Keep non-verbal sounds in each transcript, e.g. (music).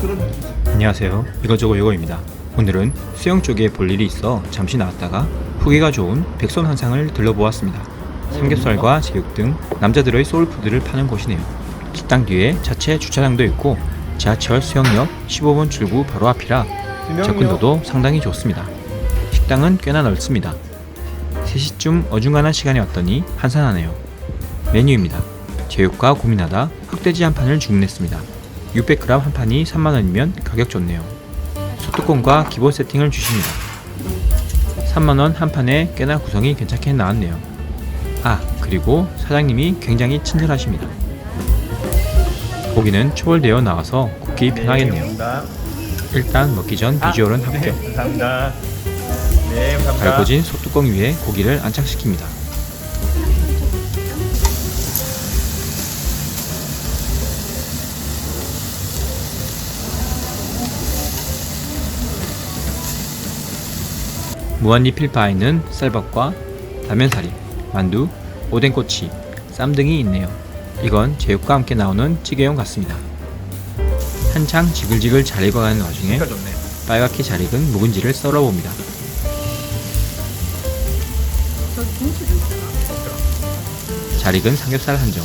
그런 느낌. 안녕하세요. 이거저거 요거입니다. 오늘은 수영 쪽에 볼 일이 있어 잠시 나왔다가 후기가 좋은 백손 한상을 들러보았습니다. 삼겹살과 제육 등 남자들의 소울푸드를 파는 곳이네요. 식당 뒤에 자체 주차장도 있고 지하철 수영역 15분 출구 바로 앞이라 접근도도 상당히 좋습니다. 식당은 꽤나 넓습니다. 3시쯤 어중간한 시간에 왔더니 한산하네요. 메뉴입니다. 제육과 고민하다 흑돼지 한 판을 주문했습니다. 600g 한 판이 3만원이면 가격 좋네요. 소뚜껑과 기본 세팅을 주십니다. 3만원 한 판에 꽤나 구성이 괜찮게 나왔네요. 아, 그리고 사장님이 굉장히 친절하십니다. 고기는 초월되어 나와서 굽기 편하겠네요. 감사합니다. 일단 먹기 전 비주얼은 합격. 네. 네. 달궈진 소뚜껑 위에 고기를 안착시킵니다. 무한리필 바에는 쌀밥과 라면사리, 만두, 오뎅꼬치, 쌈 등이 있네요. 이건 제육과 함께 나오는 찌개용 같습니다. 한창 지글지글 잘 익어가는 와중에. 빨갛게 잘 익은 묵은지를 썰어봅니다. 잘 익은 삼겹살 한 점.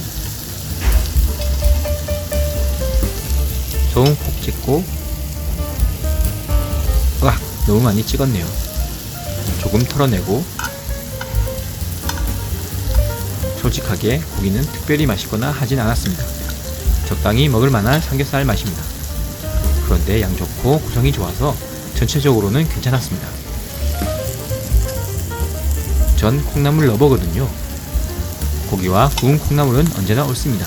소금 콕 찍고 으악 너무 많이 찍었네요. 조금 털어내고 솔직하게 고기는 특별히 맛있거나 하진 않았습니다. 적당히 먹을 만한 삼겹살 맛입니다. 그런데 양 좋고 구성이 좋아서 전체적으로는 괜찮았습니다. 전 콩나물 러버거든요. 고기와 구운 콩나물은 언제나 옳습니다.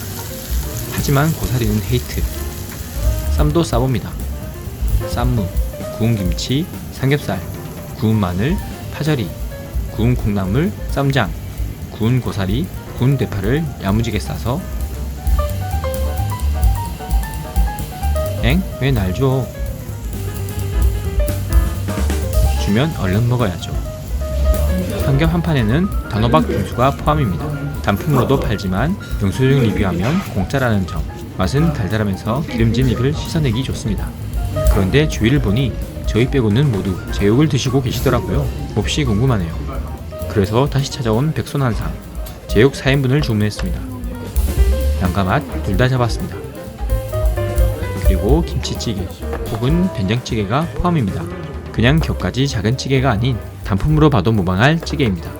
하지만 고사리는 헤이트. 쌈도 싸봅니다. 쌈무, 구운 김치, 삼겹살, 구운 마늘, 파절이, 구운 콩나물, 쌈장, 구운 고사리, 구운 대파를 야무지게 싸서 엥? 왜 날 줘? 주면 얼른 먹어야죠. 삼겹 한 판에는 단호박 빙수가 포함입니다. 단품으로도 팔지만 영수증 리뷰하면 공짜라는 점. 맛은 달달하면서 기름진 입을 씻어내기 좋습니다. 그런데 주위를 보니 저희 빼고는 모두 제육을 드시고 계시더라고요. 몹시 궁금하네요. 그래서 다시 찾아온 백손 한상 제육 4인분을 주문했습니다. 양과 맛둘 다 잡았습니다. 그리고 김치찌개 혹은 된장찌개가 포함입니다. 그냥 격가지 작은 찌개가 아닌 단품으로 봐도 무방할 찌개입니다.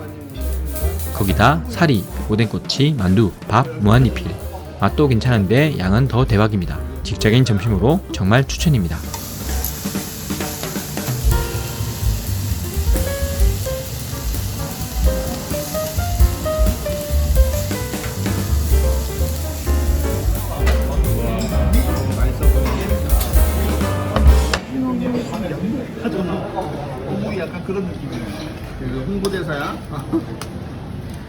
거기다 사리, 오뎅꼬치, 만두, 밥, 무한리필 맛도 괜찮은데 양은 더 대박입니다. 직장인 점심으로 정말 추천입니다. 어묵이 약간 그런 느낌이야. 그 홍보대사야. (laughs)